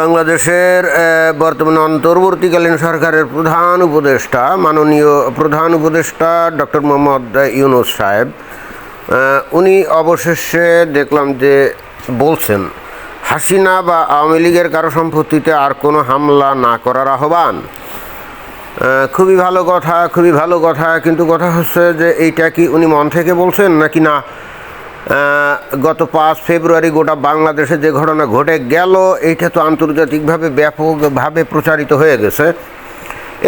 বাংলাদেশের বর্তমান অন্তর্বর্তীকালীন সরকারের প্রধান উপদেষ্টা, মাননীয় প্রধান উপদেষ্টা ডক্টর মোহাম্মদ ইউনুস সাহেব উনি অবশেষে দেখলাম যে বলছেন, হাসিনা বা আওয়ামী লীগের কারও সম্পত্তিতে আর কোনো হামলা না করার আহ্বান। খুবই ভালো কথা, খুবই ভালো কথা, কিন্তু কথা হচ্ছে যে এইটা কি উনি মন থেকে বলছেন নাকি না? গত পাঁচ ফেব্রুয়ারি গোটা বাংলাদেশে যে ঘটনা ঘটে গেল, এইটা তো আন্তর্জাতিকভাবে ব্যাপকভাবে প্রচারিত হয়ে গেছে।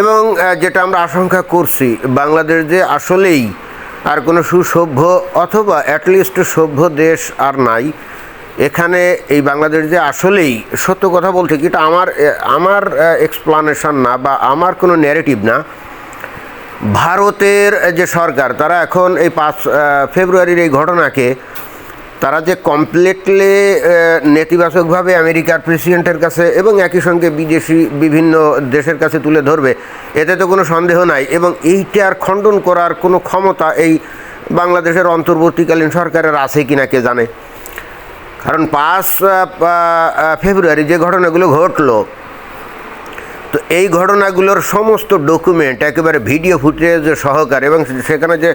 এবং যেটা আমরা আশঙ্কা করছি, বাংলাদেশ যে আসলেই আর কোনো সুসভ্য অথবা অ্যাটলিস্ট সভ্য দেশ আর নাই, এখানে এই বাংলাদেশ যে আসলেই, সত্য কথা বলতে কি, এটা আমার আমার এক্সপ্লানেশন না বা আমার কোনো ন্যারেটিভ না। ভারতের যে সরকার, তারা এখন এই পাঁচ ফেব্রুয়ারির এই ঘটনাকে, তারা যে কমপ্লিটলি নেতিবাচকভাবে আমেরিকার প্রেসিডেন্টের কাছে এবং একই সঙ্গে বিদেশি বিভিন্ন দেশের কাছে তুলে ধরবে, এতে তো কোনো সন্দেহ নাই। এবং এইটার খণ্ডন করার কোনো ক্ষমতা এই বাংলাদেশের অন্তর্বর্তীকালীন সরকারের আছে কিনা কে জানে? কারণ পাঁচ ফেব্রুয়ারি যে ঘটনাগুলো ঘটলো তো এই ঘটনাগুলোর সমস্ত ডকুমেন্ট একেবারে ভিডিও ফুটেজ সহকারে এবং সেখানে যে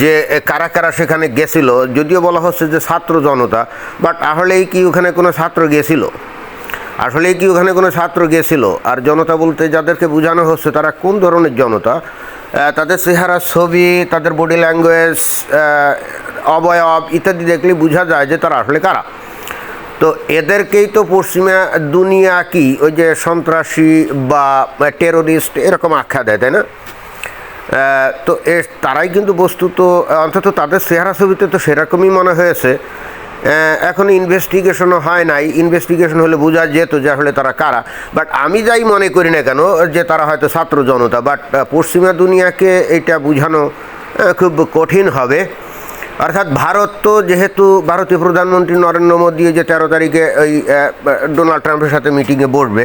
যে কারা কারা সেখানে গেছিল, যদিও বলা হচ্ছে যে ছাত্র জনতা বাট আসলেই কি ওখানে কোনো ছাত্র গেছিল? আসলেই কি ওখানে কোনো ছাত্র গেছিল? আর জনতা বলতে যাদেরকে বোঝানো হচ্ছে তারা কোন ধরনের জনতা? তাদের চেহারা, ছবি, তাদের বডি ল্যাঙ্গুয়েজ অবয়ব ইত্যাদি দেখলে বোঝা যায় যে তারা আসলে কারা। তো এদেরকেই তো পশ্চিমা দুনিয়া কি? ওই যে সন্ত্রাসী বা টেরোরিস্ট এরকম আখ্যা দেয়, তাই না? তো এ তারাই কিন্তু বস্তুত, অন্তত তাদের চেহারা ছবিতে তো সেরকমই মনে হয়েছে। এখন ইনভেস্টিগেশনও হয় নাই। ইনভেস্টিগেশন হলে বোঝা যেত যে আসলে তারা কারা। বাট আমি যাই মনে করি না কেন, যে তারা হয়তো ছাত্র জনতা বাট পশ্চিমা দুনিয়াকে এটা বোঝানো খুব কঠিন হবে। অর্থাৎ ভারত তো যেহেতু ভারতীয় প্রধানমন্ত্রী নরেন্দ্র মোদী যে তেরো তারিখে ওই ডোনাল্ড ট্রাম্পের সাথে মিটিংয়ে বসবে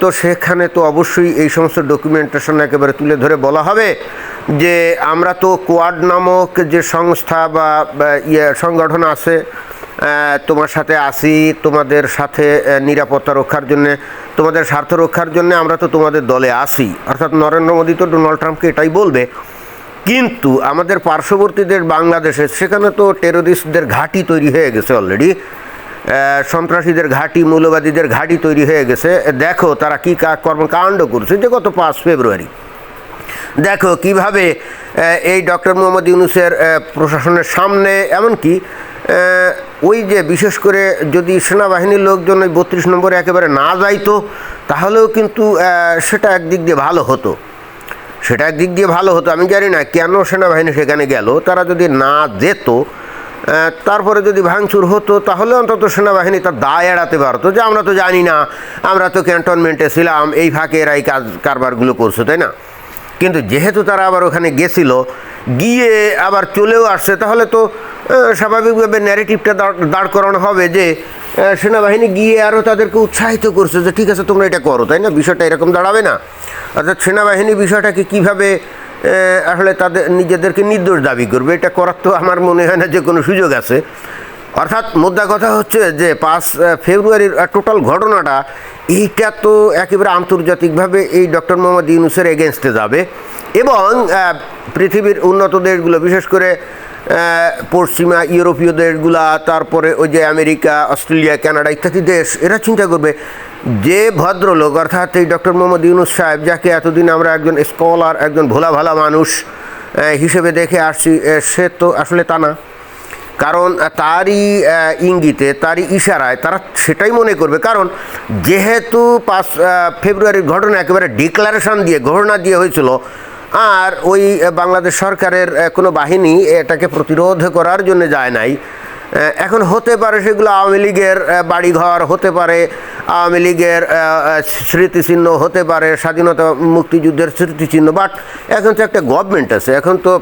তো সেখানে তো অবশ্যই এই সমস্ত ডকুমেন্টেশন একেবারে তুলে ধরে বলা হবে যে আমরা তো কোয়াড নামক যে সংস্থা বা ইয়ে সংগঠন আছে তোমার সাথে আসি তোমাদের সাথে নিরাপত্তা রক্ষার জন্য, তোমাদের স্বার্থ রক্ষার জন্য আমরা তো তোমাদের দলে আসি অর্থাৎ নরেন্দ্র মোদী তো ডোনাল্ড ট্রাম্পকে এটাই বলবে কিন্তু আমাদের পার্শ্ববর্তী দেশ বাংলাদেশে, সেখানে তো টেরোরিস্টদের ঘাঁটি তৈরি হয়ে গেছে অলরেডি সন্ত্রাসীদের ঘাঁটি, মৌলবাদীদের ঘাঁটি তৈরি হয়ে গেছে। দেখো তারা কী কা কর্মকাণ্ড করছে যে গত পাঁচ ফেব্রুয়ারি। দেখো কীভাবে এই ডক্টর মোহাম্মদ ইউনুসের প্রশাসনের সামনে, এমনকি ওই যে বিশেষ করে যদি সেনাবাহিনীর লোকজন ওই বত্রিশ নম্বরে একেবারে না যাইতো, তাহলেও কিন্তু সেটা একদিক দিয়ে ভালো হতো। সেটা একদিক দিয়ে ভালো হতো, আমি জানি না কেন সেনাবাহিনী সেখানে গেল, তারা যদি না যেত তারপরে যদি ভাঙচুর হতো, তাহলে অন্তত সেনাবাহিনী তার দায় এড়াতে পারতো, যে আমরা তো জানি না, আমরা তো ক্যান্টনমেন্টে ছিলাম, এই ফাঁকে এরা এই কাজ, কারবারগুলো করছে, তাই না? কিন্তু যেহেতু তারা আবার ওখানে গেছিল, গিয়ে আবার চলেও আসছে, তাহলে তো স্বাভাবিকভাবে ন্যারেটিভটা দাঁড় করানো হবে যে সেনাবাহিনী গিয়ে আরও তাদেরকে উৎসাহিত করছে, যে ঠিক আছে তোমরা এটা করো, তাই না? বিষয়টা এরকম দাঁড়াবে না। অর্থাৎ সেনাবাহিনী বিষয়টাকে কীভাবে আসলে তাদের নিজেদেরকে নির্দোষ দাবি করবে, এটা করার তো আমার মনে হয় না যে কোনো সুযোগ আছে। অর্থাৎ মুদ্রা কথা হচ্ছে যে পাঁচ ফেব্রুয়ারির টোটাল ঘটনাটা, এইটা তো একেবারে আন্তর্জাতিকভাবে এই ডক্টর মোহাম্মদ ইউনুসের এগেনস্টে যাবে এবং পৃথিবীর উন্নত দেশগুলো, বিশেষ করে পশ্চিমা ইউরোপীয় দেশগুলা, তারপরে ওই যে আমেরিকা, অস্ট্রেলিয়া, কানাডা ইত্যাদি দেশ, এরা চিন্তা করবে, যে ভদ্রলোক, অর্থাৎ এই ডক্টর মোহাম্মদ ইউনুস সাহেব, যাকে এতদিন আমরা একজন স্কলার, একজন ভোলা ভালা মানুষ হিসেবে দেখে আসছি সে তো আসলে তা না। কারণ তারই ইঙ্গিতে, তারই ইশারায় তারা সেটাই মনে করবে। কারণ যেহেতু পাঁচ ফেব্রুয়ারির ঘটনা একেবারে ডিক্লারেশন দিয়ে, ঘোষণা দিয়ে হয়েছিল আর ওই বাংলাদেশ সরকারের কোনো বাহিনী এটাকে প্রতিরোধ করার জন্য যায় নাই। এখন হতে পারে সেগুলো আওয়ামী লীগের বাড়িঘর হতে পারে, আওয়ামী লীগের স্মৃতিচিহ্ন হতে পারে, স্বাধীনতা মুক্তিযুদ্ধের স্মৃতিচিহ্ন বাট এখন তো একটা গভর্নমেন্ট আছে। এখন তো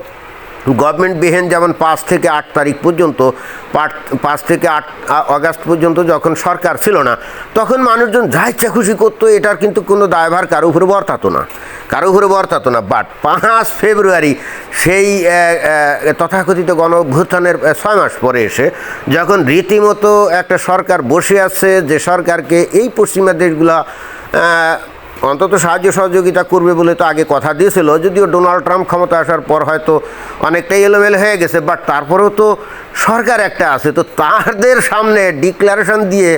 গভর্নমেন্ট বিহেন যেমন পাঁচ থেকে আট তারিখ পর্যন্ত, পাঁচ থেকে আট অগাস্ট পর্যন্ত যখন সরকার ছিল না, তখন মানুষজন যা ইচ্ছা খুশি করতো, এটার কিন্তু কোনো দায়ভার কারও উপরে বর্তাতো না। কারও উপরে বর্তাতো না বাট পাঁচ ফেব্রুয়ারি সেই তথাকথিত গণ অভ্যুত্থানের ছয় মাস পরে এসে যখন রীতিমতো একটা সরকার বসে আছে যে সরকারকে এই পশ্চিমা দেশগুলা অন্তত সাহায্য সহযোগিতা করবে বলে তো আগে কথা দিয়েছিল। যদিও ডোনাল্ড ট্রাম্প ক্ষমতা আসার পর হয়তো অনেকটাই এলোমেলো হয়ে গেছে বাট তারপরেও তো সরকার একটা আছে। তো তাদের সামনে ডিক্লারেশন দিয়ে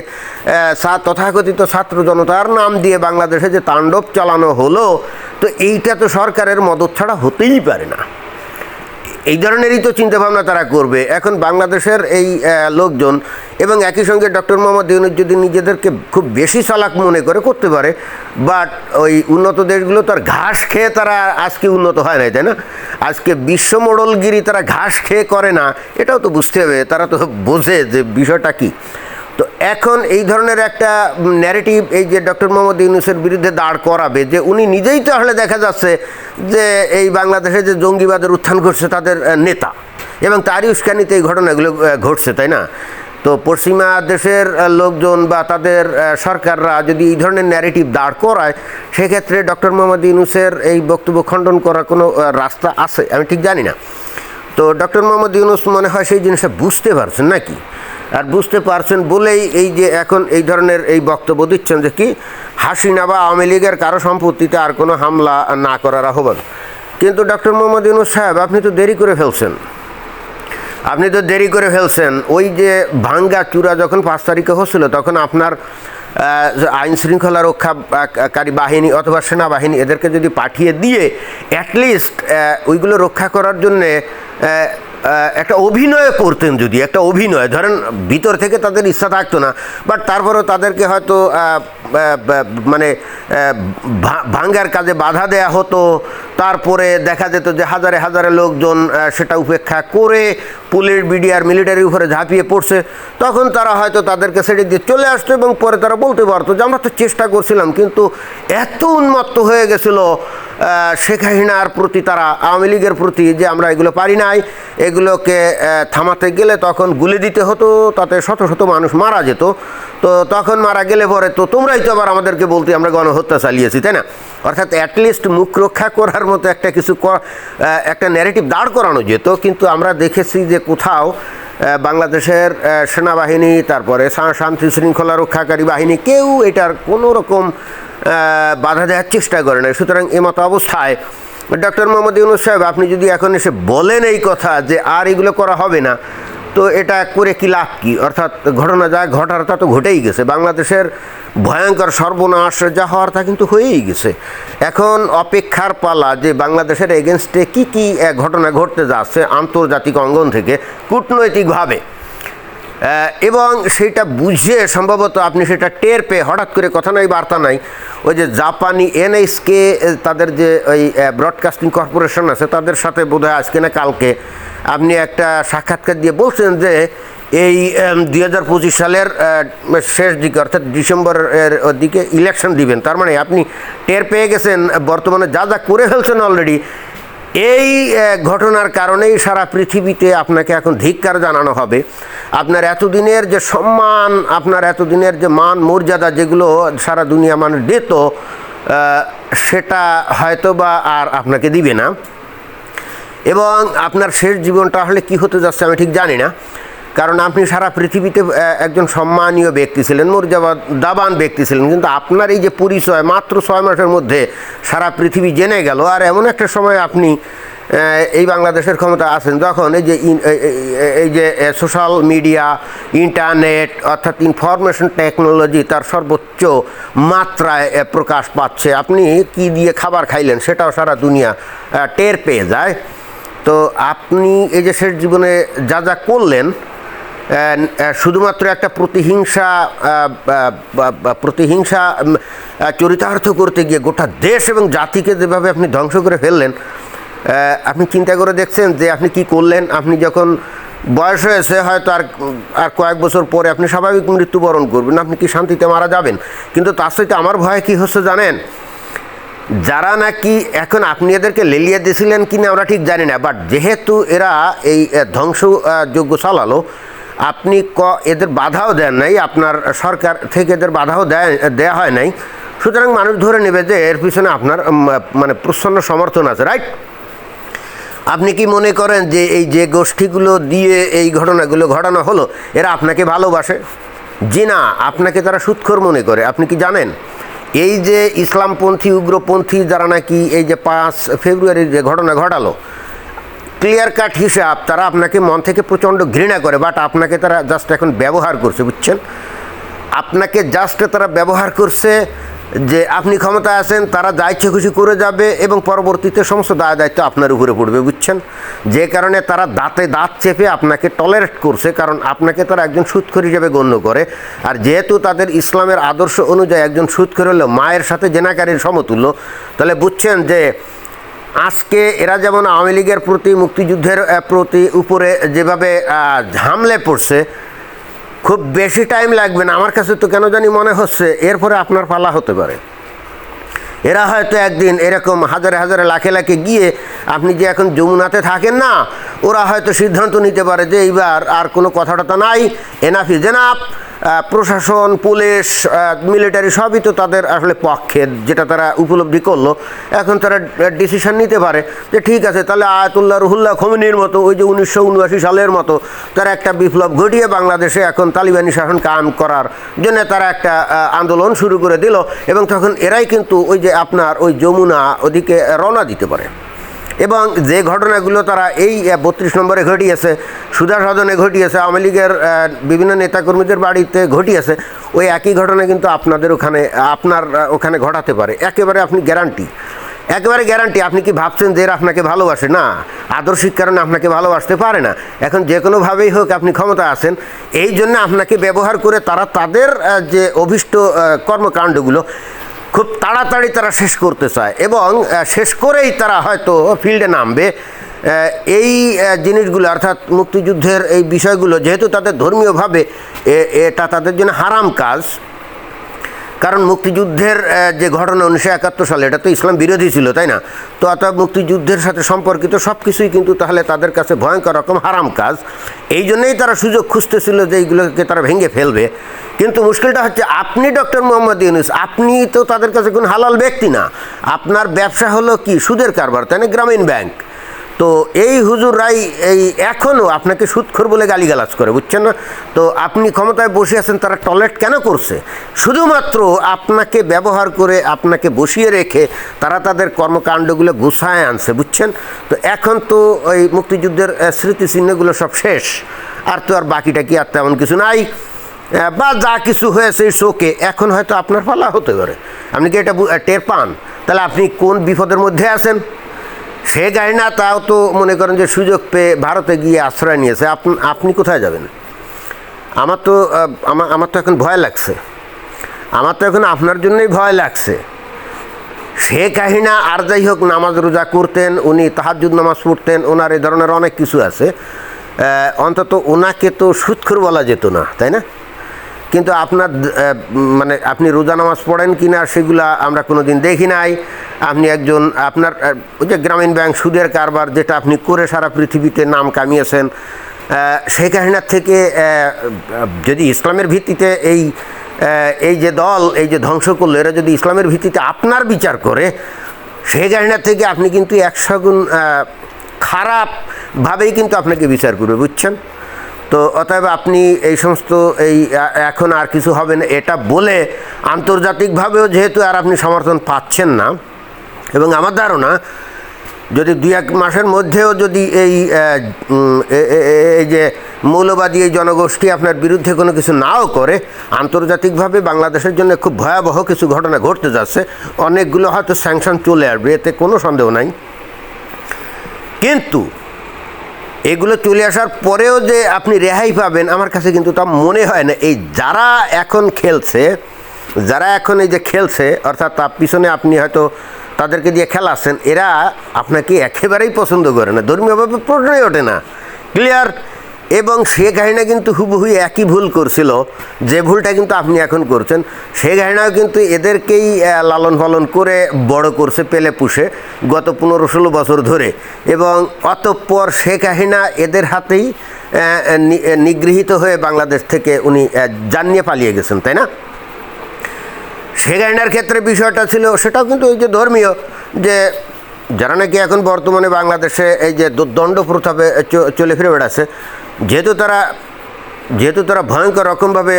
তথাকথিত ছাত্র জনতার নাম দিয়ে বাংলাদেশে যে তাণ্ডব চালানো হলো, তো এইটা তো সরকারের মদত ছাড়া হতেই পারে না। এই ধরনেরই তো চিন্তাভাবনা তারা করবে। এখন বাংলাদেশের এই লোকজন এবং একই সঙ্গে ডক্টর মোহাম্মদ ইউনুস যদি নিজেদেরকে খুব বেশি চালাক মনে করে, করতে পারে বাট ওই উন্নত দেশগুলো তো আর ঘাস খেয়ে তারা আজকে উন্নত হয় নাই, তাই না? আজকে বিশ্ব মোড়লগিরি তারা ঘাস খেয়ে করে না, এটাও তো বুঝতে হবে, তারা তো বোঝে যে বিষয়টা কী। এখন এই ধরনের একটা ন্যারেটিভ এই যে ডক্টর মোহাম্মদ ইউনুসের বিরুদ্ধে দাঁড় করাবে, যে উনি নিজেই তাহলে দেখা যাচ্ছে যে এই বাংলাদেশে যে জঙ্গিবাদের উত্থান ঘটছে তাদের নেতা। এবং তারই উস্কানিতে এই ঘটনাগুলো ঘটছে, তাই না? তো পশ্চিমা দেশের লোকজন বা তাদের সরকাররা যদি এই ধরনের ন্যারেটিভ দাঁড় করায়, সেক্ষেত্রে ডক্টর মোহাম্মদ ইউনুসের এই বক্তব্য খণ্ডন করার কোনো রাস্তা আছে? আমি ঠিক জানি না। তো ডক্টর মোহাম্মদ ইউনুস মনে হয় সেই জিনিসটা বুঝতে পারছেন নাকি? আর বুঝতে পারছেন, বলেই এই যে এখন এই ধরনের এই বক্তব্য দিচ্ছেন যে কি, হাসিনা বা আওয়ামী লীগের কারও সম্পত্তিতে আর কোনো হামলা না করার আহ্বান। কিন্তু ডক্টর মোহাম্মদ ইউনুস সাহেব, আপনি তো দেরি করে ফেলছেন। আপনি তো দেরি করে ফেলছেন। ওই যে ভাঙ্গা চূড়া যখন পাঁচ তারিখে হচ্ছিল, তখন আপনার আইন শৃঙ্খলা রক্ষাকারী বাহিনী অথবা সেনাবাহিনী এদেরকে যদি পাঠিয়ে দিয়ে অ্যাটলিস্ট ওইগুলো রক্ষা করার জন্যে একটা অভিনয় করতেন যদি, একটা অভিনয়। ধরেন, ভিতর থেকে তাদের ইচ্ছা থাকতো না বাট তারপরেও তাদেরকে হয়তো মানে ভাঙ্গার কাজে বাধা দেয়া হতো। তারপরে দেখা যেত যে হাজারে হাজারে লোকজন সেটা উপেক্ষা করে পুলিশ বিডিআর মিলিটারির উপরে ঝাঁপিয়ে পড়ছে। তখন তারা হয়তো তাদেরকে ছেড়ে দিয়ে চলে আসতো এবং পরে তারা বলতে পারতো যে, আমরা তো চেষ্টা করছিলাম, কিন্তু এত উন্মত্ত হয়ে গেছিল শেখ হাসিনার প্রতি, তারা আওয়ামী লীগের প্রতি যে আমরা এগুলো পারি নাই। এগুলোকে থামাতে গেলে তখন গুলি দিতে হতো, তাতে শত শত মানুষ মারা যেত। তো তখন মারা গেলে পরে তো তোমরাই তো আবার আমাদেরকে বলতে আমরা গণহত্যা চালিয়েছি, তাই না? অর্থাৎ অ্যাটলিস্ট মুখ রক্ষা করার মতো একটা কিছু একটা ন্যারেটিভ দাঁড় করানো যেত, কিন্তু আমরা দেখেছি যে কোথাও বাংলাদেশের সেনাবাহিনী, তারপরে শান্তি শৃঙ্খলা রক্ষাকারী বাহিনী কেউ এটার কোনো রকম বাধা দেওয়ার চেষ্টা করে না সুতরাং এমতো অবস্থায় ডক্টর মোহাম্মদ ইউনুস সাহেব, আপনি যদি এখন এসে বলেন এই কথা যে আর এগুলো করা হবে না তো এটা করে কি লাভ কি? অর্থাৎ ঘটনা যা ঘটার তা তো ঘটেই গেছে। বাংলাদেশের ভয়ঙ্কর সর্বনাশ যা হওয়ার তা কিন্তু হয়েই গেছে। এখন অপেক্ষার পালা যে বাংলাদেশের এগেনস্টে কি কি ঘটনা ঘটতে যাচ্ছে আন্তর্জাতিক অঙ্গন থেকে কূটনৈতিকভাবে। এবং সেটা বুঝে সম্ভবত আপনি সেটা টের পেয়ে হঠাৎ করে কথা নাই, বার্তা নাই, ওই যে জাপানি এনএসকে তাদের যে ওই ব্রডকাস্টিং কর্পোরেশন আছে, তাদের সাথে বোধহয় আজকে না কালকে আপনি একটা সাক্ষাৎকার দিয়ে বলছেন যে এই দুই হাজার পঁচিশ সালের শেষ দিকে, অর্থাৎ ডিসেম্বরের দিকে ইলেকশন দিবেন। তার মানে আপনি টের পেয়ে গেছেন, বর্তমানে যা যা করে ফেলছেন অলরেডি এই ঘটনার কারণেই সারা পৃথিবীতে আপনাকে এখন ধিক্কার জানানো হবে। আপনার এতদিনের যে সম্মান, আপনার এতদিনের যে মান, মর্যাদা যেগুলো সারা দুনিয়া মানুষ দিত সেটা হয়তো বা আর আপনাকে দিবে না। এবং আপনার শেষ জীবনটা আসলে কী হতে যাচ্ছে আমি ঠিক জানি না। কারণ আপনি সারা পৃথিবীতে একজন সম্মানীয় ব্যক্তি ছিলেন মর্যাদা দাবান ব্যক্তি ছিলেন, কিন্তু আপনার এই যে পরিচয় মাত্র ছয় মাসের মধ্যে সারা পৃথিবী জেনে গেল, আর এমন একটা সময় আপনি এই বাংলাদেশের ক্ষমতা আছেন যখন এই যে এই যে সোশ্যাল মিডিয়া, ইন্টারনেট অর্থাৎ ইনফরমেশন টেকনোলজি তার সর্বোচ্চ মাত্রায় প্রকাশ পাচ্ছে। আপনি কি দিয়ে খাবার খাইলেন সেটাও সারা দুনিয়া টের পেয়ে যায়। তো আপনি এই যে শেষ জীবনে যা যা করলেন শুধুমাত্র একটা প্রতিহিংসা প্রতিহিংসা চরিতার্থ করতে গিয়ে গোটা দেশ এবং জাতিকে যেভাবে আপনি ধ্বংস করে ফেললেন আপনি চিন্তা করে দেখছেন যে আপনি কি করলেন? আপনি যখন বয়স হয়েছে, হয়তো আর আর কয়েক বছর পরে আপনি স্বাভাবিক মৃত্যুবরণ করবেন, আপনি কি শান্তিতে মারা যাবেন? কিন্তু তার সাথে আমার ভয় কী হচ্ছে জানেন? যারা নাকি এখন আপনি এদেরকে লেলিয়ে দিয়েছিলেন কিনা আমরা ঠিক জানি না বাট যেহেতু এরা এই আহ, ধ্বংস আহ, যোগ্য চালালো আপনি ক এদের বাধাও দেন নাই আপনার সরকার থেকে এদের বাধাও দেয় দেওয়া হয় নাই। সুতরাং মানুষ ধরে নেবে যে এর পিছনে আপনার মানে প্রচ্ছন্ন সমর্থন আছে রাইট আপনি কি মনে করেন যে এই যে গোষ্ঠীগুলো দিয়ে এই ঘটনাগুলো ঘটানো হলো এরা আপনাকে ভালোবাসে? জি না আপনাকে তারা সুৎখর মনে করে আপনি কি জানেন? এই যে ইসলামপন্থী, উগ্রপন্থী যারা নাকি এই যে পাঁচ ফেব্রুয়ারির যে ঘটনা ঘটালো ক্লিয়ার কাট হিসাব, তারা আপনাকে মন থেকে প্রচণ্ড ঘৃণা করে বাট আপনাকে তারা জাস্ট এখন ব্যবহার করছে, বুঝছেন? আপনাকে জাস্ট তারা ব্যবহার করছে যে আপনি ক্ষমতায় আছেন, তারা যা ইচ্ছে খুশি করে যাবে এবং পরবর্তীতে সমস্ত দায় দায়িত্ব আপনার উপরে পড়বে, বুঝছেন? যে কারণে তারা দাঁতে দাঁত চেপে আপনাকে টলারেট করছে, কারণ আপনাকে তারা একজন সুৎখর হিসেবে গণ্য করে। আর যেহেতু তাদের ইসলামের আদর্শ অনুযায়ী একজন সুৎখর হলো মায়ের সাথে জেনাকারীর সমতুল্য, তাহলে বুঝছেন যে আজকে এরা যেমন আওয়ামী লীগের প্রতি, মুক্তিযুদ্ধের প্রতি উপরে যেভাবে ঝামলে পড়ছে খুব বেশি টাইম লাগবে না। আমার কাছে তো কেন জানি মনে হচ্ছে, এরপরে আপনার পালা হতে পারে। এরা হয়তো একদিন এরকম হাজারে হাজারে লাখে লাখে গিয়ে আপনি যে এখন যমুনাতে থাকেন না, ওরা হয়তো সিদ্ধান্ত নিতে পারে যে এইবার আর কোনো কথাটা তো নাই। এনাফি ইজ প্রশাসন, পুলিশ মিলিটারি সবই তো তাদের আসলে পক্ষে যেটা তারা উপলব্ধি করল। এখন তারা ডিসিশন নিতে পারে যে ঠিক আছে, তাহলে আয়াতুল্লাহ রুহুল্লাহ খমিনীর মতো, ওই যে উনিশশো উনআশি সালের মতো তারা একটা বিপ্লব ঘটিয়ে বাংলাদেশে এখন তালিবানি শাসন কায়েম করার জন্য তারা একটা আন্দোলন শুরু করে দিল এবং তখন এরাই কিন্তু ওই যে আপনার ওই যমুনা ওদিকে রওনা দিতে পারে। এবং যে ঘটনাগুলো তারা এই বত্রিশ নম্বরে ঘটিয়েছে সুধা সদনে ঘটিয়েছে, আওয়ামী লীগের বিভিন্ন নেতাকর্মীদের বাড়িতে ঘটিয়েছে, ওই একই ঘটনা কিন্তু আপনাদের ওখানে, আপনার ওখানে ঘটাতে পারে। একেবারে আপনি গ্যারান্টি। একেবারে গ্যারান্টি। আপনি কি ভাবছেন যে আপনাকে ভালোবাসে? না। আদর্শিক কারণে আপনাকে ভালোবাসতে পারে না। এখন যে কোনোভাবেই হোক আপনি ক্ষমতা আছেন, এই জন্য আপনাকে ব্যবহার করে তারা তাদের যে অভিষ্ট কর্মকাণ্ডগুলো খুব তাড়াতাড়ি তারা শেষ করতে চায় এবং শেষ করেই তারা হয়তো ফিল্ডে নামবে। এই জিনিসগুলো অর্থাৎ মুক্তিযুদ্ধের এই বিষয়গুলো যেহেতু তাদের ধর্মীয়ভাবে এটা তাদের জন্য হারাম কাজ কারণ মুক্তিযুদ্ধের যে ঘটনা উনিশশো একাত্তর সালে, এটা তো ইসলাম বিরোধী ছিল, তাই না? তো অর্থাৎ মুক্তিযুদ্ধের সাথে সম্পর্কিত সব কিছুই কিন্তু তাহলে তাদের কাছে ভয়ঙ্কর রকম হারাম কাজ। এই জন্যেই তারা সুযোগ খুঁজতেছিল যে এইগুলোকে তারা ভেঙে ফেলবে। কিন্তু মুশকিলটা হচ্ছে, আপনি ডক্টর মোহাম্মদ ইউনুস, আপনি তো তাদের কাছে কোনো হালাল ব্যক্তি না। আপনার ব্যবসা হলো কি? সুদের কারবার, তাই না? গ্রামীণ ব্যাংক। তো এই হুজুররাই এই এখনও আপনাকে সুৎখর বলে গালিগালাজ করে, বুঝছেন না? তো আপনি ক্ষমতায় বসে আছেন, তারা টয়লেট কেন করছে? শুধুমাত্র আপনাকে ব্যবহার করে, আপনাকে বসিয়ে রেখে তারা তাদের কর্মকাণ্ডগুলো গুছায় আনছে, বুঝছেন? তো এখন তো ওই মুক্তিযুদ্ধের স্মৃতিচিহ্নগুলো সব শেষ, আর তো আর বাকিটা কি আর তেমন কিছু নাই। বা যা কিছু হয়েছে শোকে এখন হয়তো আপনার পালা হতে পারে। আপনি কি এটা টের পান? তাহলে আপনি কোন বিপদের মধ্যে আছেন? সে গাড়ি না, তাও তো মনে করেন যে সুযোগ পেয়ে ভারতে গিয়ে আশ্রয় নিয়েছে। আপনি কোথায় যাবেন? আমার তো আমার আমার তো এখন ভয় লাগছে। আমার তো এখন আপনার জন্যই ভয় লাগছে। সে কাহিনা আর যাই হোক, নামাজ রোজা করতেন, উনি তাহাজুদ নামাজ পড়তেন, ওনার এ ধরনের অনেক কিছু আছে। অন্তত ওনাকে তো সুৎখর বলা যেত না, তাই না? কিন্তু আপনার মানে আপনি রোজা নামাজ পড়েন কি না সেগুলা আমরা কোনো দিন দেখি নাই। আপনি একজন আপনার ওই যে গ্রামীণ ব্যাংক সুদের কারবার যেটা আপনি করে সারা পৃথিবীতে নাম কামিয়েছেন সেই কাহিনার থেকে যদি ইসলামের ভিত্তিতে এই এই যে দল, এই যে ধ্বংস করল, এরা যদি ইসলামের ভিত্তিতে আপনার বিচার করে, সেই কাহিনার থেকে আপনি কিন্তু একশো গুণ খারাপভাবেই কিন্তু আপনাকে বিচার করবে, বুঝছেন? তো অতএব আপনি এই সমস্ত এই এখন আর কিছু হবে না এটা বলে আন্তর্জাতিকভাবেও যেহেতু আর আপনি সমর্থন পাচ্ছেন না, এবং আমার ধারণা যদি দুই এক মাসের মধ্যেও যদি এই এই যে মৌলবাদী এই জনগোষ্ঠী আপনার বিরুদ্ধে কোনো কিছু নাও করে, আন্তর্জাতিকভাবে বাংলাদেশের জন্য খুব ভয়াবহ কিছু ঘটনা ঘটতে যাচ্ছে, অনেকগুলো হয়তো স্যাংশন চলে আসবে, এতে কোনো সন্দেহ নাই। কিন্তু এগুলো চলে আসার পরেও যে আপনি রেহাই পাবেন, আমার কাছে কিন্তু তা মনে হয় না। এই যারা এখন খেলছে, যারা এখন এই যে খেলছে, অর্থাৎ তার পিছনে আপনি হয়তো তাদেরকে দিয়ে খেলাচ্ছেন এরা আপনাকে একেবারেই পছন্দ করে না। ধর্মীয়ভাবে প্রশ্নই ওঠে না। ক্লিয়ার? এবং সে কাহিনা কিন্তু হুবহু একই ভুল করছিল। যে ভুলটা কিন্তু আপনি এখন করছেন, সে কাহিনাও কিন্তু এদেরকেই লালন পালন করে বড় করছে পেলে পুষে গত পনেরো ষোলো বছর ধরে। এবং অতঃপর সে কাহিনা এদের হাতেই নিগৃহীত হয়ে বাংলাদেশ থেকে উনি জানিয়ে পালিয়ে গেছেন, তাই না? শেখ হাসিনার ক্ষেত্রে বিষয়টা ছিল, সেটাও কিন্তু ওই যে ধর্মীয়, যে যারা নাকি এখন বর্তমানে বাংলাদেশে এই যে দণ্ড প্রথাপে চলে ফিরে বেড়াচ্ছে যেহেতু তারা যেহেতু তারা ভয়ঙ্কর রকমভাবে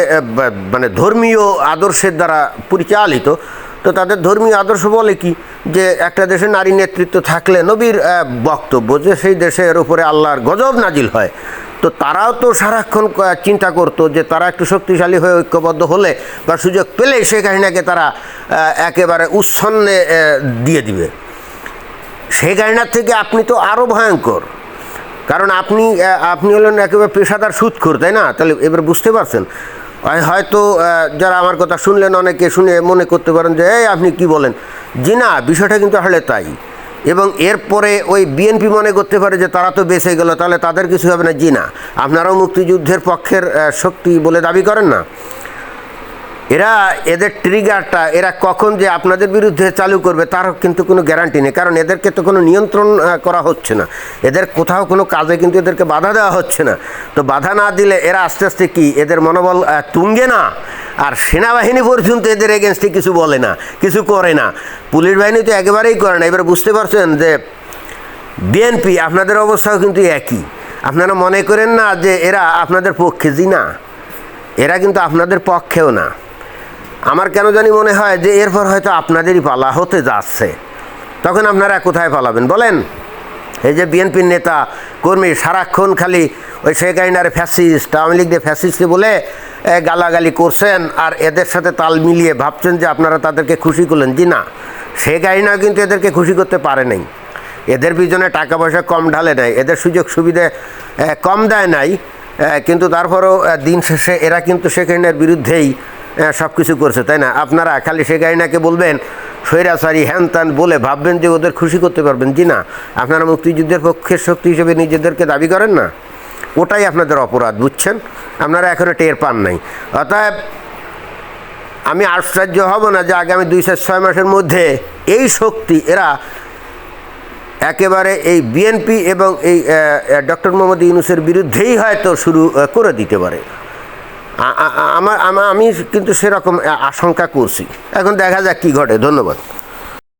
মানে ধর্মীয় আদর্শের দ্বারা পরিচালিত, তো তাদের ধর্মীয় আদর্শ বলে কি? যে একটা দেশে নারী নেতৃত্ব থাকলে নবীর বক্তব্য যে সেই দেশের উপরে আল্লাহর গজব নাজিল হয়, তো তারাও তো সারাক্ষণ চিন্তা করতো যে তারা একটু শক্তিশালী হয়ে ঐক্যবদ্ধ হলে বা সুযোগ পেলেই শেখ হাসিনাকে তারা একেবারে উচ্ছন্নে দিয়ে দিবে। শেখ হাসিনার থেকে আপনি তো আরও ভয়ঙ্কর। কারণ আপনি আপনি হলেন একেবারে পেশাদার সুৎখোর, তাই না? তাহলে এবার বুঝতে পারছেন। হয়- হয়তো যারা আমার কথা শুনলেন, অনেকে শুনে মনে করতে পারেন যে, এই, আপনি কি বলেন? জি না, বিষয়টা কিন্তু আসলে তাই। এবং এরপরে ওই বিএনপি মনে করতে পারে যে, তারা তো বেঁচে গেল, তাহলে তাদের কিছু হবে না। জি না, আপনারাও মুক্তিযুদ্ধের পক্ষের শক্তি বলে দাবি করেন না? এরা এদের ট্রিগারটা এরা কখন যে আপনাদের বিরুদ্ধে চালু করবে তার কিন্তু কোনো গ্যারান্টি নেই। কারণ এদেরকে তো কোনো নিয়ন্ত্রণ করা হচ্ছে না। এদের কোথাও কোনো কাজে কিন্তু এদেরকে বাধা দেওয়া হচ্ছে না। তো বাধা না দিলে এরা আস্তে আস্তে কি, এদের মনোবল তুঙ্গে না? আর সেনাবাহিনী পর্যন্ত এদের এগেনস্টে কিছু বলে না, কিছু করে না। পুলিশ বাহিনী তো একেবারেই করে না। এবার বুঝতে পারছেন যে বিএনপি আপনাদের অবস্থাও কিন্তু একই। আপনারা মনে করেন না যে এরা আপনাদের পক্ষে জি না? এরা কিন্তু আপনাদের পক্ষেও না। আমার কেন জানি মনে হয় যে এরপর হয়তো আপনাদেরই পালা হতে যাচ্ছে। তখন আপনারা কোথায় পালাবেন বলেন? এই যে বিএনপির নেতা কর্মী সারাক্ষণ খালি ওই শেখ হাসিনার ফ্যাসিস্ট, আওয়ামী লীগদের ফ্যাসিস্ট বলে গালাগালি করছেন আর এদের সাথে তাল মিলিয়ে ভাবছেন যে আপনারা তাদেরকে খুশি করলেন। জি না, শেখ হাসিনা কিন্তু এদেরকে খুশি করতে পারে নাই। এদের পিছনে টাকা পয়সা কম ঢালে নাই এদের সুযোগ সুবিধে কম দেয় নাই। কিন্তু তারপরেও দিন শেষে এরা কিন্তু শেখ হাসিনার বিরুদ্ধেই সব কিছু করছে, তাই না? আপনারা খালি শেখ হাসিনাকে বলবেন, স্বৈরাচারী হ্যান ত্যান বলে ভাববেন যে ওদের খুশি করতে পারবেন। জি না, আপনারা মুক্তিযুদ্ধের পক্ষের শক্তি হিসেবে নিজেদেরকে দাবি করেন না? ওটাই আপনাদের অপরাধ, বুঝছেন? আপনারা এখনও টের পান নাই। অতএব আমি আশ্চর্য হব না যে আগামী দুই চার ছয় মাসের মধ্যে এই শক্তি, এরা একেবারে এই বিএনপি এবং এই ডক্টর মোহাম্মদ ইউনুসের বিরুদ্ধেই হয়তো শুরু করে দিতে পারে। আমার আমি কিন্তু সেরকম আশঙ্কা করছি। এখন দেখা যাক কী ঘটে। ধন্যবাদ।